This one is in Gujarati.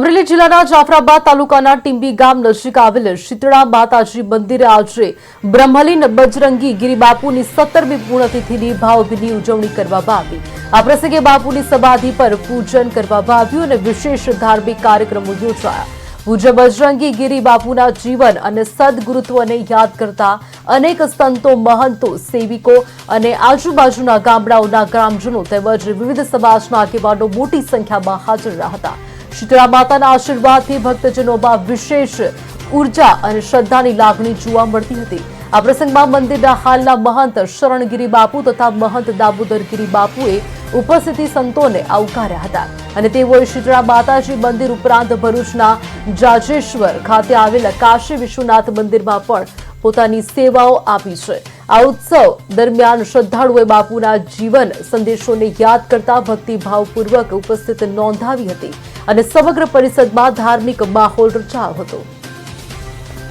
અમરેલી જિલ્લાના જાફરાબાદ તાલુકાના ટીંબી ગામ નજીક આવેલ શીતળા માતાજી મંદિરે આજે બ્રહ્મલીન બજરંગી ગિરિબાપુની સત્તરમી પૂર્ણતિથિની ભાવભીની ઉજવણી કરવામાં આવી. આ પ્રસંગે બાપુની સમાધિ પર પૂજન કરવામાં આવ્યું અને વિશેષ ધાર્મિક કાર્યક્રમો યોજાયા. પૂજ્ય બજરંગી ગિરી બાપુના જીવન અને સદગુરુત્વને યાદ કરતા અનેક સંતો, મહંતો, સેવિકો અને આજુબાજુના ગામડાઓના ગ્રામજનો તેમજ વિવિધ સમાજના આગેવાનો મોટી સંખ્યામાં હાજર રહ્યા હતા. શીતળા માતાના આશીર્વાદથી ભક્તજનોમાં વિશેષ ઊર્જા અને શ્રદ્ધાની લાગણી જોવા મળતી હતી. આ પ્રસંગમાં મંદિરના હાલના મહંત શરણગીરી બાપુ તથા મહંત દામોદરગીરી બાપુએ ઉપસ્થિતિ સંતોને આવકાર્યા હતા અને તેઓએ શીતળા માતાજી મંદિર ઉપરાંત ભરૂચના જાજેશ્વર ખાતે આવેલા કાશી વિશ્વનાથ મંદિરમાં પણ પોતાની સેવાઓ આપી છે. આ ઉત્સવ દરમિયાન શ્રદ્ધાળુઓએ બાપુના જીવન સંદેશોને યાદ કરતા ભક્તિભાવપૂર્વક ઉપસ્થિત નોંધાવી હતી. અને સમગ્ર પરિષદમાં ધાર્મિક માહોલ રચાયો હતો.